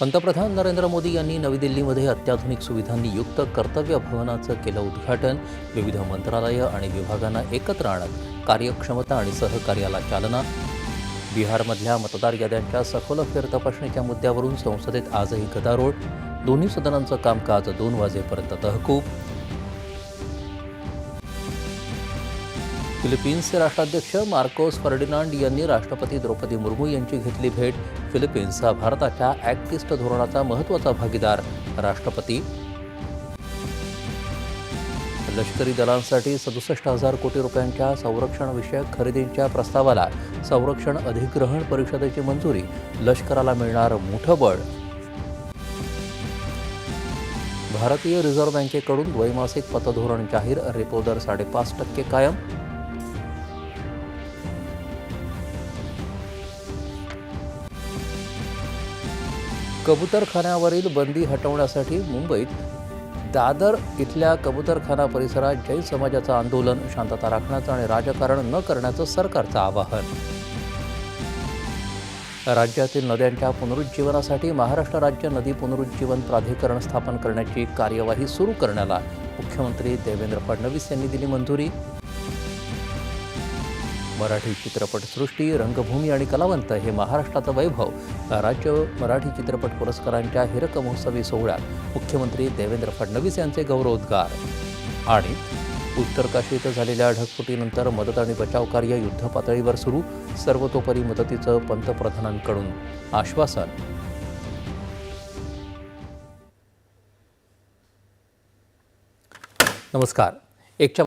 पंतप्रधान नरेंद्र मोदी यांनी नवी दिल्लीमध्ये अत्याधुनिक सुविधांनी युक्त कर्तव्य भवनाचं केलं उद्घाटन. विविध मंत्रालयं आणि विभागांना एकत्र आणत कार्यक्षमता आणि सहकार्याला चालना. बिहारमधल्या मतदार याद्यांच्या सखोल फेरतपासणीच्या मुद्द्यावरून संसदेत आजही गदारोळ. दोन्ही सदनांचं कामकाज दोन वाजेपर्यंत तहकूब. फिलिपिन्सचे राष्ट्राध्यक्ष मार्कोस फर्डिनांड यांनी राष्ट्रपती द्रौपदी मुर्मू यांची घेतली भेट. फिलिपिन्स हा भारताच्या ॲक्टिस्ट धोरणाचा महत्त्वाचा भागीदार. राष्ट्रपती लष्करी दलांसाठी सदुसष्ट हजार कोटी रुपयांच्या संरक्षणविषयक खरेदींच्या प्रस्तावाला संरक्षण अधिग्रहण परिषदेची मंजुरी. लष्कराला मिळणार मोठं बळ. भारतीय रिझर्व्ह बँकेकडून द्वैमासिक पतधोरण जाहीर. रेपो दर साडेपाच टक्के कायम. कबुतरखान्यावरील बंदी हटवण्यासाठी मुंबईत दादर इथल्या कबुतरखाना परिसरात जैन समाजाचं आंदोलन शांतता राखण्याचं आणि राजकारण न करण्याचं सरकारचं आवाहन. राज्यातील नद्यांच्या पुनरुज्जीवनासाठी महाराष्ट्र राज्य नदी पुनरुज्जीवन प्राधिकरण स्थापन करण्याची कार्यवाही सुरू करण्याला मुख्यमंत्री देवेंद्र फडणवीस यांनी दिली मंजुरी. मराठी चित्रपटसृष्टी रंगभूमी आणि कलावंत हे महाराष्ट्राचं वैभव. राज्य मराठी चित्रपट पुरस्कारांच्या हिरक महोत्सवी सोहळ्यात मुख्यमंत्री देवेंद्र फडणवीस यांचे गौरवोद्गार. आणि उत्तरकाशीत झालेल्या ढगफुटीनंतर मदत आणि बचाव कार्य युद्धपातळीवर सुरू सर्वतोपरी मदतीचं पंतप्रधानांकडून आश्वासन. नमस्कार. एकच्या